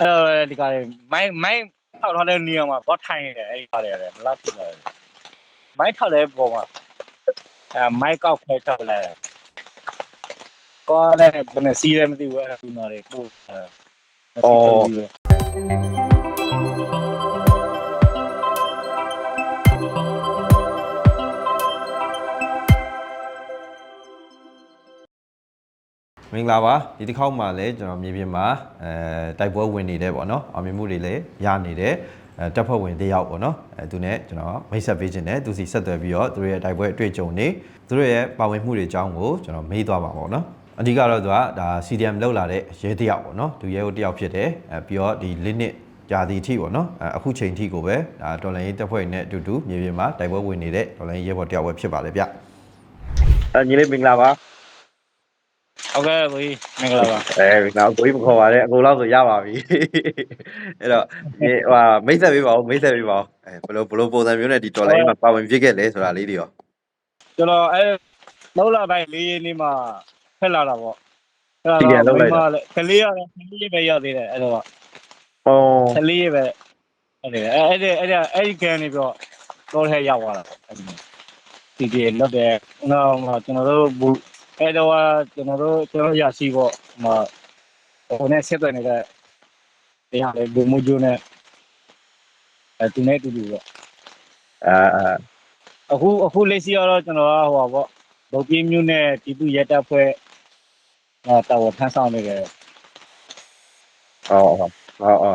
အဲဒီကလေးမိုင်းမိုင်းထောက်ထားတဲ့နေရာမှာတော့ထိုင်နေတယ်အဲဒီကလေးရတယ်ဘလောက်ဖြစ်လဲမိုင်းထောက်တဲ့ပုံမှာအဲမိုင်းကောက်ခွဲထောက်လိုက်ကောလည်းဘယ်နဲ့စီးလဲမသိဘူးအဲဒီမှာလေပို့အဲ မင်္ဂလာပါဒီတစ်ခေါက်မှာလည်းကျွန်တော်မြေပြင်မှာအဲတိုက်ပွဲဝင်နေတယ်ပေါ့နော်အောင်မြင်မှုတွေလည်းရနေတယ်အဲတပ်ဖွဲ့ဝင်တစ်ယောက်ပေါ့နော်အဲသူနဲ့ကျွန်တော်မိတ်ဆက်ပေးခြင်းနဲ့သူစီဆက်သွယ်ပြီးတော့သူတို့ရဲ့တိုက်ပွဲအတွေ့အကြုံတွေသူတို့ရဲ့ပါဝင်မှုတွေအကြောင်းကိုကျွန်တော်မေးသွားပါပေါ့နော်အဓိကတော့သူကဒါ CDM လောက်လာတဲ့ရဲတစ်ယောက်ပေါ့နော်သူရဲကိုတစ်ယောက်ဖြစ်တယ်အဲပြီးတော့ဒီလစ်နစ်ကြာဒီထိပေါ့နော်အဲအခုချိန်ထိကိုပဲဒါတော်လိုင်းရေးတပ်ဖွဲ့နဲ့အတူတူမြေပြင်မှာတိုက်ပွဲဝင်နေတဲ့တော်လိုင်းရေးရဲဘော်တစ်ယောက်ပဲဖြစ်ပါလေဗျအဲညီလေးမင်္ဂလာပါ ဟုတ်ကဲ့ကိုကြီးမင်္ဂလာပါအဲမင်္ဂလာကိုကြီးမခေါ်ပါနဲ့အကုန်လောက်ဆိုရပါပြီအဲ့တော့ဒီဟိုမိတ်ဆက်ပေးပါဦးမိတ်ဆက်ပေးပါဦးအဲဘယ်လိုဘယ်လိုပုံစံမျိုးနဲ့ဒီတော်လိုင်းမှာပါဝင်ဖြစ်ခဲ့လဲဆိုတာလေးတွေရောကျွန်တော်အဲလောက်လာပိုင်းလေးရင်းလေးမှာဖက်လာတာပေါ့ကလေးရတယ်ကလေးရပဲရသေးတယ်အဲ့တော့ဟောကလေးပဲအဲ့ဒီအဲ့ဒီအဲ့ဒီအဲ့ဒီကန်နေပြီးတော့တော့ထဲရောက်သွားတာပေါ့အဲ့ဒီဒီဒီလောက်တဲ့နော်ကျွန်တော်တို့ဘူး အဲ့တော့ကျွန်တော်တို့ကျွန်တော်ရရှိပေါ့ဟိုဟိုနဲ့ဆက်သွယ်နေတဲ့တရားလေဘူမူဂျိုနဲ့အဲသူနဲ့တူတူပေါ့အာအာအခုအခုလက်ရှိကတော့ကျွန်တော်ကဟိုပါပေါ့ဗုတ်ပြင်းမျိုးနဲ့တီတူရက်တပ်ဖွဲ့အဲတာဝန်ထမ်းဆောင်နေတယ်ဟောဟောဟောဟော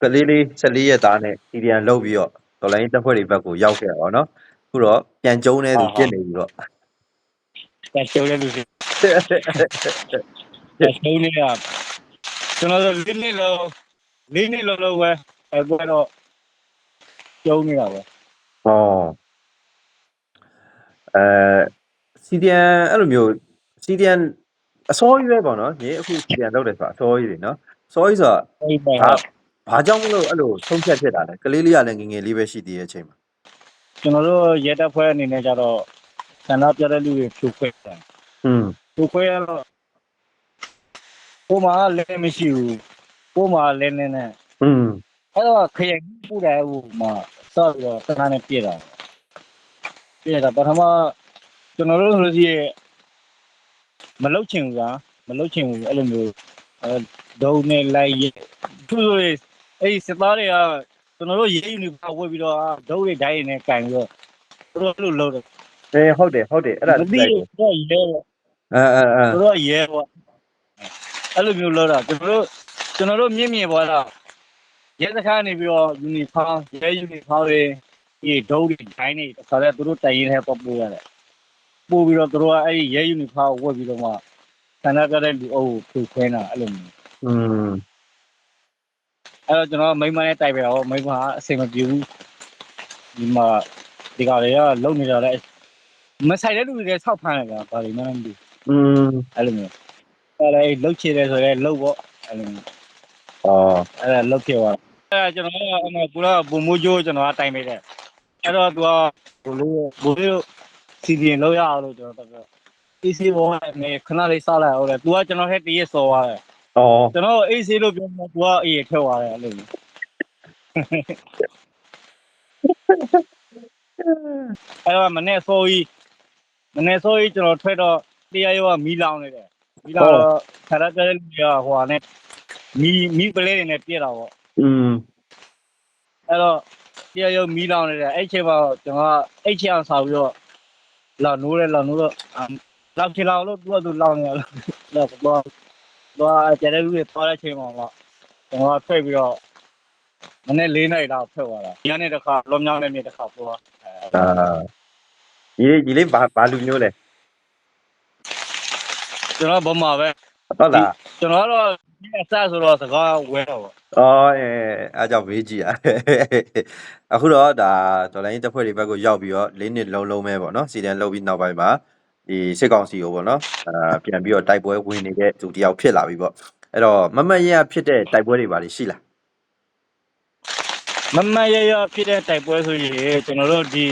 ကလေးလေး14ရက်သားနဲ့ CDN လောက်ပြီးတော့တော်လိုင်းတပ်ဖွဲ့တွေဘက်ကိုရောက်ခဲ့တာပေါ့နော်အခုတော့ပြန်ကျုံနေသူပြစ်နေပြီတော့ တက်ရှုံးတဲ့လူတွေတက်ရှုံးနေတာကျွန်တော်တို့လေးနှစ်လုံးလေးနှစ်လုံးလုံးပဲအဲကွတော့ကျုံနေတာပဲဟောအဲစီဒီယန်အဲ့လိုမျိုးစီဒီယန်အစိုးရပဲပေါ့နော်ညီအခုစီဒီယန်လောက်တယ်ဆိုတာအစိုးရတွေနော်စိုးရဆိုတာဘာကြောင့်မလို့အဲ့လိုဆုံးဖြတ်ဖြစ်တာလဲကလေးလေးရလည်းငငယ်လေးပဲရှိသေးတဲ့အချိန်မှာကျွန်တော်တို့ရဲတပ်ဖွဲ့အနေနဲ့ကြတော့ ဆန္ဒပြတဲ့လူတွေဖြူခွဲတယ် อืม ဖြူခွဲရတော့ကိုမလည်းမရှိဘူးကိုမလည်းနေနဲ့ อืม အဲ့တော့ခရင်ပူတယ်ဟိုမှာစောက်ပြီးတော့တနာနဲ့ပြည့်တာပြည့်တာပထမကျွန်တော်တို့ဆိုလို့ရှိရင်မလုတ်ချင်ဘူးကွာမလုတ်ချင်ဘူးအဲ့လိုမျိုးအဲဒုံနဲ့လိုက်ရသူတို့အဲ့ဒီစစ်သားတွေကကျွန်တော်တို့ရဲယူနီဖောင်းဝတ်ပြီးတော့ဒုံတွေဒိုင်းနဲ့ကန်ပြီးတော့သူတို့အဲ့လိုလုပ်တယ် အေးဟုတ်တယ်ဟုတ်တယ်အဲ့ဒါမသိဘူးသူတို့ရဲပေါ့အဲအဲအဲသူတို့ရဲပေါ့အဲ့လိုမျိုးလုပ်တာကျွန်တော်တို့ကျွန်တော်တို့မြင့်မြင့်ပေါ်လာရဲစခန်းနေပြီးတော့ယူနီဖောင်းရဲယူနီဖောင်းတွေဒီဒုံတွေဒိုင်းတွေတခါတည်းသူတို့တိုင်ရင်ထဲပေါ့ပို့ရတယ်ပို့ပြီးတော့သူတို့ကအဲ့ဒီရဲယူနီဖောင်းဝတ်ပြီးတော့မှဆန္ဒပြတဲ့လူအုပ်ကိုဖြိုခွင်းတာအဲ့လိုမျိုးอืมအဲ့တော့ကျွန်တော်မိမနဲ့တိုက်ပဲတော့မိမကအဆင်မပြေဘူးဒီမှာဒီကလေးကလုံနေကြတယ် မဆိုင်တဲ့လူတွေဆောက်ဖမ်းတယ်ကွာဘာလို့မှမသိอืมအဲ့လိုမျိုးအဲ့ဒါလှုပ်ချတယ်ဆိုရဲလှုပ်ပေါ့အဲ့လိုမျိုးအော်အဲ့ဒါလှုပ်ခဲ့သွားအဲ့ဒါကျွန်တော်ကအမကူလာဘူမိုးကျိုးကျွန်တော်ကတိုင်ပေးတယ်အဲ့တော့သူကဘူလေးဘူလေးစီဒီရင်လောက်ရအောင်လို့ကျွန်တော်တက်ပြီး AC ဘောကနေခဏလေးစားလိုက်အောင်လေသူကကျွန်တော်ဟဲ့တည့်ရစော်သွားတယ်အော်ကျွန်တော် AC လို့ပြောမှသူကအေးထွက်သွားတယ်အဲ့လိုမျိုးအဲ့တော့မနေ့စောကြီး မနေ့စောကြီးကျွန်တော်ထွက်တော့တရားရောမီးလောင်နေတယ်မီးလောင်တော့ခရတဲ့လူကဟိုဟာနဲ့မီးမီးပလဲတွေနဲ့ပြည့်တာပေါ့อืมအဲ့တော့တရားရောမီးလောင်နေတယ်အဲ့ချိန်မှာကျွန်တော်ကအဲ့ချိန်အောင်ဆောက်ပြီးတော့လောင်နိုးတယ်လောင်နိုးတော့လောင်ချင်လောင်လို့သူကသူလောင်နေတယ်တော့တော့တော့ကျတဲ့လူတွေသွားတဲ့ချိန်မှာတော့ကျွန်တော်ကထွက်ပြီးတော့မနေ့၄နိုင်တော့ထွက်သွားတာဒီကနေ့တစ်ခါလွန်မြောင်းတဲ့နေ့တစ်ခါပို့သွားအာ ဒီလေးဒီလေးဘာဘာလူမျိုးလဲကျွန်တော်ဘာမှပဲဟုတ်လားကျွန်တော်ကတော့ဒီအစဆိုတော့စကားဝဲတော့ပေါ့အော်အဲအားကြောင့်မေးကြည့်ရအခုတော့ဒါဒေါ်လာရင်းတပ်ဖွဲ့တွေဘက်ကိုရောက်ပြီးတော့၄နှစ်လုံးလုံးပဲပေါ့နော်စီဒန်လောက်ပြီးနောက်ပိုင်းမှာဒီစစ်ကောင်စီကိုပေါ့နော်အာပြန်ပြီးတော့တိုက်ပွဲဝင်နေတဲ့သူတယောက်ဖြစ်လာပြီပေါ့အဲ့တော့မမတ်ရဖြစ်တဲ့တိုက်ပွဲတွေပါလိရှိလား မမရရဖြစ်တဲ့တိုက်ပွဲဆိုရင်ကျွန်တော်တို့ဒီ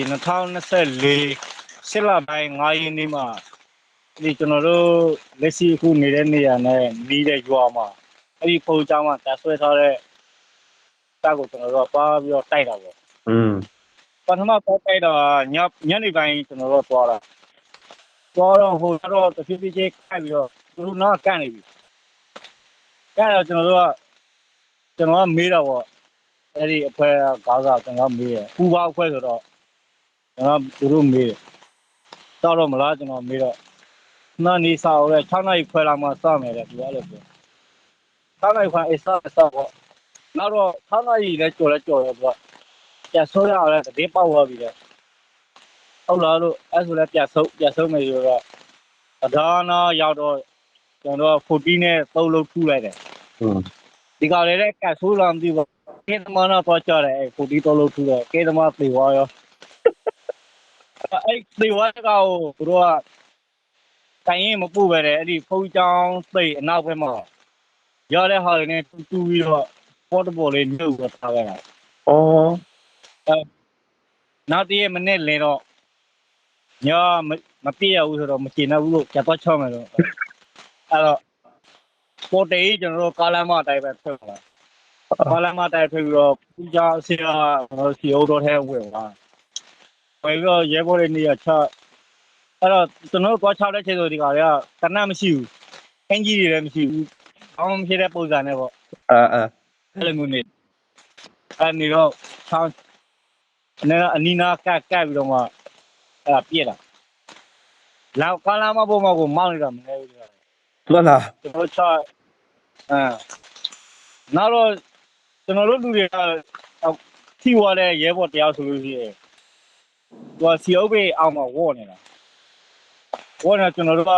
2024ရှစ်လပိုင်း9ရက်နေ့မှာဒီကျွန်တော်တို့လက်ရှိအခုနေတဲ့နေရာနဲ့နီးတဲ့ရွာမှာအဲ့ဒီဖုန်းကြောင်းမှာတက်ဆွဲထားတဲ့တက်ကိုကျွန်တော်တို့ကပါပြီးတော့တိုက်တာပေါ့อืมပထမပေါ်တိုက်တော့ညညနေပိုင်းကျွန်တော်တို့သွားတာသွားတော့ဟိုတော့တဖြည်းဖြည်းချင်းခိုက်ပြီးတော့သူတို့တော့ကန့်နေပြီကန့်တော့ကျွန်တော်တို့ကကျွန်တော်ကမေးတော့ပေါ့ အဲ့ဒီအဖွဲကားစားကျွန်တော်မေးတယ်ပူပါအဖွဲဆိုတော့ကျွန်တော်သူတို့မေးတယ်တော့တော့မလားကျွန်တော်မေးတော့နာနေစာရဲ6နိုင်ခွဲလာမှစမယ်လေသူကလည်းပြော6နိုင်ခွဲအစားအစားပေါ့နောက်တော့6နိုင်လည်းကြော်လဲကြော်ရပေါ့ပြတ်ဆိုးရအောင်လည်းတည်ပေါက်သွားပြီလေဟုတ်လားလို့အဲ့ဆိုလည်းပြတ်ဆုပ်ပြတ်ဆုပ်မယ်ဆိုတော့အဒါနာရောက်တော့ကျွန်တော်40နဲ့3လုံးထူလိုက်တယ်อืม ဒီကလေးလည်းကတ်ဆိုးလာမသိဘူးကေသမားတော့ကြတယ်အဲ့40 3လုံးထူတယ်ကေသမားပြေသွားရောအဲ့ပြေသွားကောသူတို့ကတိုင်ရင်မပူပဲတဲ့အဲ့ဒီဖုန်းချောင်းသိအနောက်ဘက်မှာရတဲ့ဟာတွေနဲ့တူတူပြီးတော့ပေါ်တပေါ်လေးမြုပ်သွားထားခဲ့တာဩနောက်တည့်ရက်မနေ့လင်းတော့ညမမပြည့်ရဘူးဆိုတော့မကျင်တော့ဘူးလို့ကြတော့ချောင်းမယ်လို့အဲ့တော့ ပေါ်တေးကျွန်တော်တို့ကားလမ်းမအတိုင်းပဲထွက်လာကားလမ်းမအတိုင်းထွက်ပြီးတော့ပူဇာဆရာကျွန်တော်စီအိုတော်ထဲဝင်လာဝင်ပြီးတော့ရဲဘော်တွေနေရာချအဲ့တော့ကျွန်တော်တို့သွားချတဲ့ချိန်ဆိုဒီကတွေကတနတ်မရှိဘူးအင်ဂျီတွေလည်းမရှိဘူးအောင်းဖြစ်တဲ့ပုံစံနဲ့ပေါ့အာအာအဲ့လိုမျိုးနေအဲ့နေတော့ချောင်းအနေအနီနာကတ်ကတ်ပြီးတော့မှအဲ့ဒါပြည့်လာလောက်ကားလာမပေါ်မှာကိုမောင်းနေတာမနေဘူး ဒီကလွတ်လားကျွန်တော်ချာအဲနောက်တော့ကျွန်တော်တို့လူတွေကထီဝါတဲ့ရဲဘော်တရားဆိုလို့ရှိရင်သူကစီအုပ်ပေအောင်မှာဝေါ်နေတာဝေါ်နေကျွန်တော်တို့က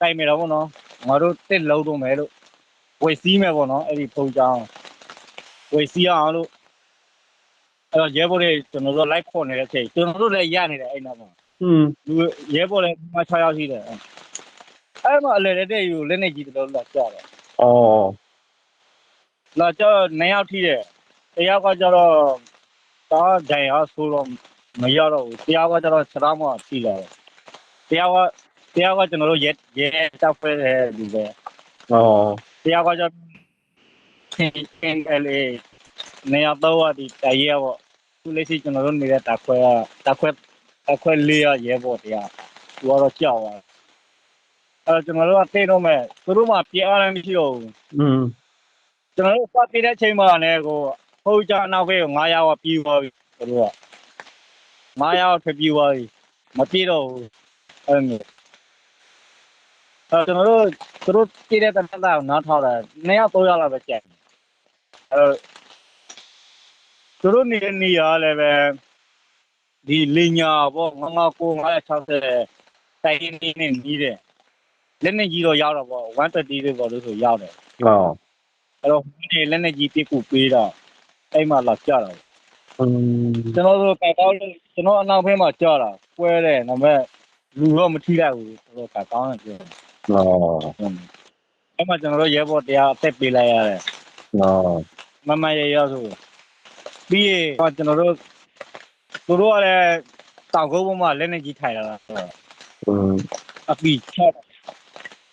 တိုင်မယ်တော့ဗောနော်ငါတို့တစ်လုံးတော့မယ်လို့ဝေစီးမယ်ဗောနော်အဲ့ဒီဖုန်းကြောင်းဝေစီးအောင်လို့အဲ့တော့ရဲဘော်တွေကျွန်တော်တို့လိုက်ခေါ်နေတဲ့အချိန်ကျွန်တော်တို့လည်းရနေတယ်အဲ့နောက်မှာอืมလူရဲဘော်လည်းမ6ယောက်ရှိတယ် အဲ့မှာအလဲတဲ့ယူလက်နေကြီးတလို့လာကြတယ်ဩလာကြနှစ်ယောက်ထိတယ်တယောက်ကကျတော့တားဂျိုင်ဟာဆိုတော့မရတော့ဘူးတယောက်ကကျတော့စရာမထိလာတယ်တယောက်ကတယောက်ကကျွန်တော်တို့ရဲရဲတပ်ဖွဲ့တဲ့လူပဲဩတယောက်ကကျတော့အင်အယ်အေနေရာတော့ဒီတရဲပေါ့သူလက်ရှိကျွန်တော်တို့နေတဲ့တပ်ခွဲကတပ်ခွဲတပ်ခွဲလေးရရဲပေါ့တရားသူကတော့ကြောက်သွား အဲ့တော့ကျွန်တော်တို့ကသိတော့မဲ့သူတို့မှပြေအားလည်းမရှိတော့ဘူးอืมကျွန်တော်တို့ပတ်ပြတဲ့အချိန်မှာလည်းကိုဟိုကြနောက်ဖေးကို9ရောက်ပြီးသွားပြီသူတို့က9ရောက်ထွက်ပြီးသွားပြီမပြေတော့ဘူးအဲ့လိုမျိုးအဲကျွန်တော်တို့သူတို့ပြေတဲ့တနက်သားကိုနားထောက်တာ2ရောက်3ရောက်လောက်ပဲကြက်အဲသူတို့နေတဲ့နေရာလည်းပဲဒီလင်ညာပေါ့ငငကို960တိုင်ရင်းနေနေနီးတယ် လက်နဲ့ကြီးတော့ရောက်တော့ပေါ့130လေးပေါ့လို့ဆိုရောက်တယ်ဟုတ်အဲ့တော့ဟိုနေလက်နဲ့ကြီးတစ်ခုပေးတော့အဲ့မှာလာကြတာကျွန်တော်တို့ကာကောင်းလို့ကျွန်တော်အနောက်ဘက်မှာကြတာကွဲတယ်ဒါပေမဲ့လူတော့မထိလိုက်ဘူးတော်တော်ကာကောင်းတယ်ပြောဟုတ်အဲ့မှာကျွန်တော်တို့ရဲဘော်တရားအသက်ပေးလိုက်ရတယ်ဟုတ်မမရရဆိုပြီးရကျွန်တော်တို့သူတို့ကလည်းတောင်ကုန်းပေါ်မှာလက်နေကြီးထိုင်လာတာအပီချတာ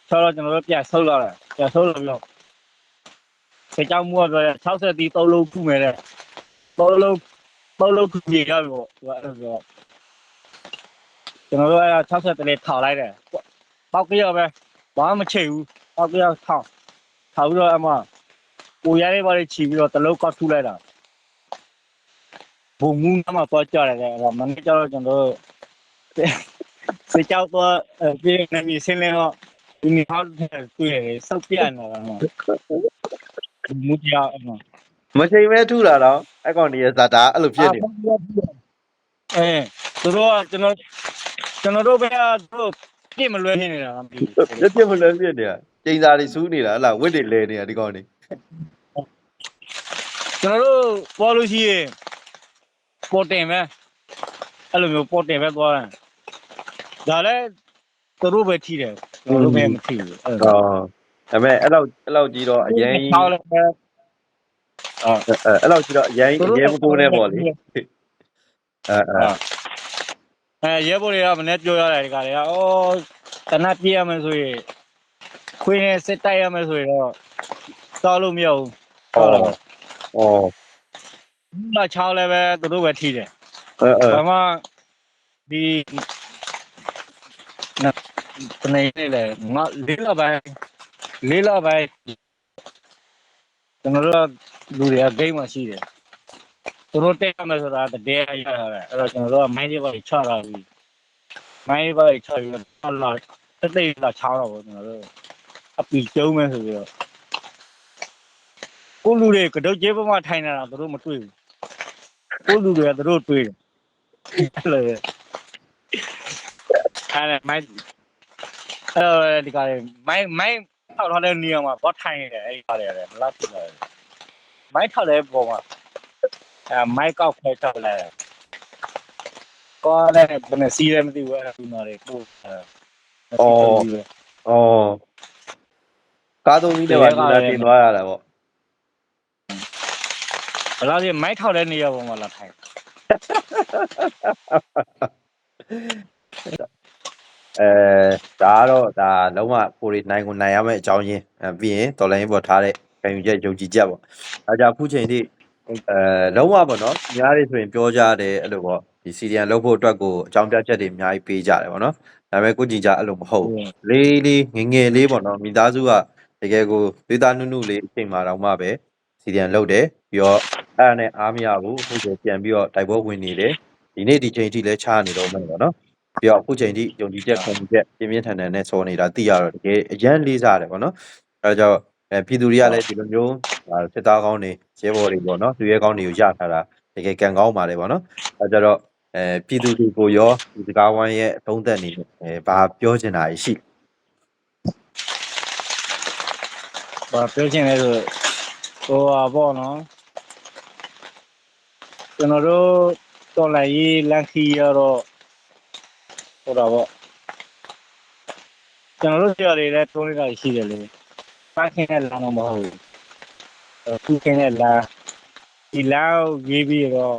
ဆောတော့ကျွန်တော်တို့ပြန်ဆုတ်လာတယ်ပြန်ဆုတ်လာပြီးတော့ခေကြောင်မှုကပြောတယ်60တီ3လုံးခုမယ်တဲ့3လုံး3လုံးခုပြေရပြီပေါ့သူကအဲ့လိုပြောကျွန်တော်တို့အဲ့60တလေးထောင်လိုက်တယ်ပောက်ကြရပဲဘာမှမချိတ်ဘူးပောက်ကြရထောင်ထောင်ပြီးတော့အမကိုရရဲပါလေးချီပြီးတော့တလုံးကောက်ထူလိုက်တာဘုံမူးနမှာတော့ကြရတယ်အဲ့တော့မနေ့ကျတော့ကျွန်တော်တို့စေကြောက်တော့ပြေးနေပြီဆင်းလင်းတော့ ဒီနေ့ဟောက်တွေ့ရတယ်စောက်ပြနေတာကတော့မူပြအောင်မချိန်မဲထုတာတော့အကောင်ကြီးရဲ့ဇာတာအဲ့လိုဖြစ်နေအဲသူတို့ကကျွန်တော်ကျွန်တော်တို့ဘက်ကသူတို့ပြစ်မလွဲနေနေတာမသိပြစ်ပြစ်မလွယ်ဖြစ်နေတာကျင်းစာတွေစူးနေတာဟလားဝစ်တွေလဲနေတာဒီကောင်တွေကျွန်တော်တို့ပေါ်လို့ရှိရင်ပေါ်တင်ပဲအဲ့လိုမျိုးပေါ်တင်ပဲသွားတယ်ဒါလည်း သူတို့ပဲထိတယ်ကျွန်တော်တို့ပဲမထိဘူးအဲ့ဩဒါပေမဲ့အဲ့လောက်အဲ့လောက်ကြီးတော့အရင်ထောက်လည်းပဲအဲ့လောက်ကြီးတော့အရင်အရင်မကိုနဲ့ပေါ့လေအဲအဲအဲရဲဘော်တွေကမနေ့ပြောရတယ်ဒီကတွေကအော်တနတ်ပြေးရမယ်ဆိုရင်ခွေးနဲ့စစ်တိုက်ရမယ်ဆိုရင်တော့စောက်လို့မရဘူးစောက်လည်းပဲဩမချောင်းလည်းပဲသူတို့ပဲထိတယ်အဲအဲဘာမှဒီန တနေနေလေငါလေးလပိုင်းလေးလပိုင်းကျွန်တော်တို့လူတွေကဂိမ်းမှာရှိတယ်သူတို့တက်ရမယ်ဆိုတာတည်းရရတယ်အဲ့တော့ကျွန်တော်တို့ကမိုင်းတွေပါချတာပြီမိုင်းတွေပါချပြီးတော့လာတက်တိတ်လာချောင်းတော့ကျွန်တော်တို့အပီကျုံးမယ်ဆိုပြီးတော့ကိုလူတွေကတုတ်ကျေးပမာထိုင်နေတာသူတို့မတွေ့ဘူးကိုလူတွေကသူတို့တွေ့တယ်အဲ့လိုအဲ့ဒါမိုင်း အဲ့ဒီကနေ့မိုင်းမိုင်းထောက်ထားတဲ့နေရာမှာဘောထိုင်နေတယ်အဲ့ဒီကားရတယ်မလားဖြစ်တယ်မိုင်းထောက်တဲ့ပုံမှာအဲမိုင်းကောက်ခွဲထောက်လိုက်ကောလည်းဘယ်နဲ့စီးလဲမသိဘူးအဲ့ဒါဒီမှာလေပို့အဲဩကားသုံးကြီးနဲ့ပါလူလာတင်သွားရတာပေါ့ဘယ်လောက်ဒီမိုင်းထောက်တဲ့နေရာပုံမှာလာထိုင် အဲဒါကတော့ဒါလုံးဝကိုရီနိုင်ကိုနိုင်ရမယ့်အကြောင်းရင်းအဲပြီးရင်တော်လိုင်းပေါ်ထားတဲ့ခံယူချက်ယုံကြည်ချက်ပေါ့အဲကြောင့်အခုချိန်ထိအဲလုံးဝပေါ့နော်ညားတွေဆိုရင်ပြောကြတယ်အဲ့လိုပေါ့ဒီစီဒီယန်လောက်ဖို့အတွက်ကိုအကြောင်းပြချက်တွေအများကြီးပေးကြတယ်ပေါ့နော်ဒါပေမဲ့ကိုကြည်ကြအဲ့လိုမဟုတ်ဘူးလေးလေးငယ်ငယ်လေးပေါ့နော်မိသားစုကတကယ်ကိုသေးသားနုနုလေးအချိန်မှတော့မှပဲစီဒီယန်လောက်တယ်ပြီးတော့အဲ့ဒါနဲ့အားမရဘူးအခုကျပြန်ပြီးတော့တိုက်ပွဲဝင်နေတယ်ဒီနေ့ဒီချိန်ထိလည်းချားနေတော့မှပေါ့နော် ပြီးတော့အခုချိန်ထိယုံကြည်ချက်ခံယူချက်ပြင်းပြင်းထန်ထန်နဲ့ဆော်နေတာသိရတော့တကယ်အရန်လေးစားတယ်ပေါ့နော်အဲဒါကြောင့်အဲပြည်သူတွေကလည်းဒီလိုမျိုးဟာစစ်သားကောင်းတွေရဲဘော်တွေပေါ့နော်သူရဲကောင်းတွေကိုရထားတာတကယ်ကံကောင်းပါတယ်ပေါ့နော်အဲကြတော့အဲပြည်သူတွေကိုရောဒီစကားဝိုင်းရဲ့အသုံးသက်နေအဲဘာပြောချင်တာရှိဘာပြောချင်လဲဆိုဟိုပါပေါ့နော်ကျွန်တော်တို့တော်လိုက်ရေးလန်ခီရတော့ ဟိုတာပေါ့ကျွန်တော်တို့ဆရာတွေလည်းတွန်းနေတာရှိတယ်လေပါခင်တဲ့လမ်းတော့မဟုတ်ဘူးအခုခင်တဲ့လမ်းဒီလမ်းကိုရေးပြီးတော့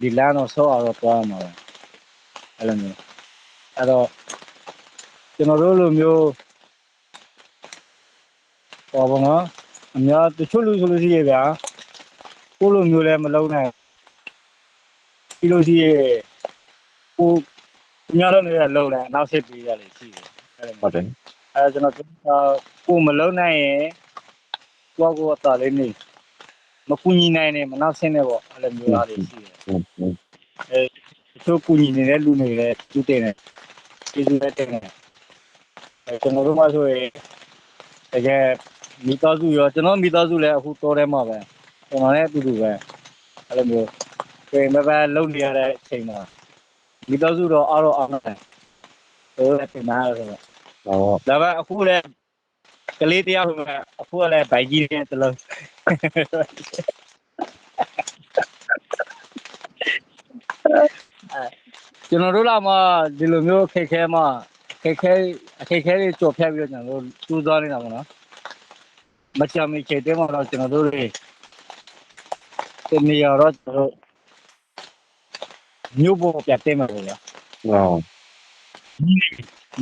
ဒီလမ်းတော့ဆောက်အောင်တော့တွားမှာပဲအဲ့လိုမျိုးအဲ့တော့ကျွန်တော်တို့လိုမျိုးဟောပါနော်အများတချို့လူဆိုလို့ရှိရဗျာကိုလိုမျိုးလည်းမလုံးနိုင်ပြီးလို့ရှိရကို အများလုံးလည်းလုံးတယ်နောက်ဆက်ပြီးရလေရှိတယ်အဲ့လိုဟုတ်တယ်အဲကျွန်တော်ကိုမလုံးနိုင်ရင်ကိုကိုအတားလေးနေမကူညီနိုင်နဲ့မနောက်ဆင်းနေပေါ့အဲ့လိုမျိုးသားတွေရှိတယ်ဟုတ်ဟုတ်အဲတချို့ကူညီနေတဲ့လူတွေလည်းသူတင်တယ်ကျေးဇူးလည်းတင်တယ်အဲကျွန်တော်တို့မှဆိုရင်တကယ်မိသားစုရောကျွန်တော်မိသားစုလည်းအခုတော်ထဲမှာပဲကျွန်တော်လည်းအတူတူပဲအဲ့လိုမျိုးပြင်မပဲလုံနေရတဲ့အချိန်မှာ မိသားစုတော့အားတော့အားနေတယ်ဟိုလည်းပြင်လာတယ်ဆိုတော့ဟုတ်ဒါပေမဲ့အခုလည်းကလေးတယောက်ဆိုမှအခုကလည်းဗိုက်ကြီးတဲ့တလုံးကျွန်တော်တို့လာမှဒီလိုမျိုးခက်ခဲမှခက်ခဲအခက်ခဲတွေကြော်ဖြတ်ပြီးတော့ကျွန်တော်တို့စူးစမ်းနေတာပေါ့နော်မချမ်းမချေတဲ့မှာတော့ကျွန်တော်တို့တွေဒီနေရာတော့ကျွန်တော်တို့ မြို့ပေါ်ပြတ်တယ်မှာပေါ့လေဟုတ်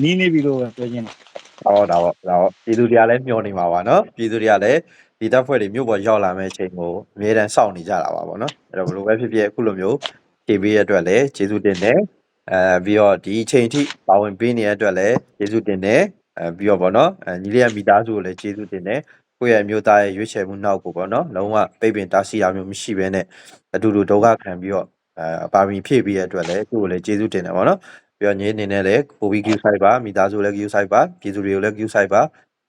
နီးနေပြီလို့ပဲပြောချင်တယ်ဟောဒါပေါ့ဒါပေါ့ပြည်သူတွေကလည်းမျှော်နေမှာပါနော်ပြည်သူတွေကလည်းဒီတပ်ဖွဲ့တွေမြို့ပေါ်ရောက်လာမယ့်အချိန်ကိုအမြဲတမ်းစောင့်နေကြတာပါပေါ့နော်အဲ့တော့ဘယ်လိုပဲဖြစ်ဖြစ်အခုလိုမျိုး KB ရဲ့အတွက်လည်းကျေးဇူးတင်တယ်အဲပြီးတော့ဒီအချိန်ထိပါဝင်ပေးနေတဲ့အတွက်လည်းကျေးဇူးတင်တယ်အဲပြီးတော့ပေါ့နော်အဲညီလေးရဲ့မိသားစုကိုလည်းကျေးဇူးတင်တယ်ကိုယ့်ရဲ့အမျိုးသားရဲ့ရွေးချယ်မှုနောက်ကိုပေါ့နော်လုံးဝပိတ်ပင်တားဆီးရမျိုးမရှိဘဲနဲ့အတူတူဒုက္ခခံပြီးတော့ အဲပါမီဖြည့်ပြီးတဲ့အတွက်လည်းသူ့ကိုလည်းကျေးဇူးတင်တယ်ပေါ့နော်ပြီးတော့ညင်းနေနဲ့လည်းကိုဗီ queue site ပါမိသားစုလည်း queue site ပါပြည်သူတွေကိုလည်း queue site ပါ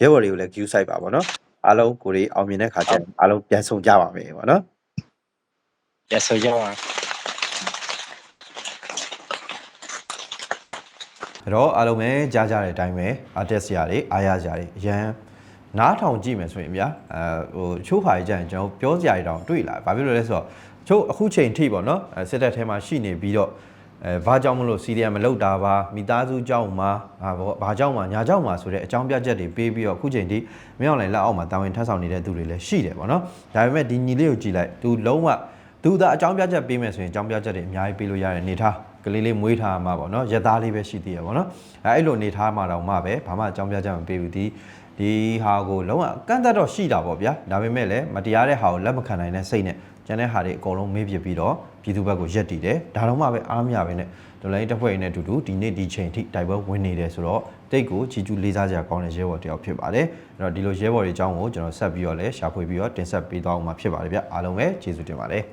ရဲဘော်တွေကိုလည်း queue site ပါဗောနော်အားလုံးကိုရီအောင်မြင်တဲ့ခါကျရင်အားလုံးပြန်ဆောင်ကြပါမယ်ဗောနော်ရဆိုကြပါအဲ့တော့အားလုံးပဲကြားကြတဲ့အတိုင်းပဲအာတက်ဆရာတွေအားရဆရာတွေအရန်နားထောင်ကြည့်မယ်ဆိုရင်ဗျာအဲဟိုချိုးခါကြီးကြရင်ကျွန်တော်ပြောစရာတွေတောင်တွေ့လာဘာဖြစ်လို့လဲဆိုတော့ ချိုးအခုချိန်ထိပေါ့နော်အဲစစ်တပ်ထဲမှာရှိနေပြီးတော့အဲဘာကြောင့်မလို့စီရီယံမလောက်တာပါမိသားစုကြောင့်မှာဟာဘောဘာကြောင့်မှာညာကြောင့်မှာဆိုတဲ့အကြောင်းပြချက်တွေပေးပြီးတော့အခုချိန်ထိမင်းအောင်လိုင်လက်အောက်မှာတာဝန်ထမ်းဆောင်နေတဲ့သူတွေလည်းရှိတယ်ပေါ့နော်ဒါပေမဲ့ဒီညီလေးကိုကြည့်လိုက်သူလုံးဝသူသာအကြောင်းပြချက်ပေးမယ်ဆိုရင်အကြောင်းပြချက်တွေအများကြီးပေးလို့ရတဲ့အနေထားကလေးလေးမွေးထားမှာပေါ့နော်ရက်သားလေးပဲရှိသေးရပေါ့နော်အဲအဲ့လိုအနေထားမှာတော့မှပဲဘာမှအကြောင်းပြချက်မပေးဘူးဒီ ဒီဒီဟာကိုလုံးဝကန့်သက်တော့ရှိတာပေါ့ဗျာဒါပေမဲ့လည်းမတရားတဲ့ဟာကိုလက်မခံနိုင်တဲ့စိတ်နဲ့ကျန်တဲ့ဟာတွေအကုန်လုံးမေးပြပြီးတော့ပြည်သူဘက်ကိုရက်တည်တယ်ဒါတော့မှပဲအားမရပဲနဲ့ဒေါ်လာရေးတပ်ဖွဲ့ရင်းနဲ့အတူတူဒီနေ့ဒီချိန်ထိတိုက်ပွဲဝင်နေတယ်ဆိုတော့တိတ်ကိုချီကျူးလေးစားကြကောင်းတဲ့ရဲဘော်တယောက်ဖြစ်ပါတယ်အဲ့တော့ဒီလိုရဲဘော်တွေအကြောင်းကိုကျွန်တော်ဆက်ပြီးတော့လည်းရှာဖွေပြီးတော့တင်ဆက်ပေးသွားအောင်မှာဖြစ်ပါတယ်ဗျအားလုံးပဲကျေးဇူးတင်ပါတယ်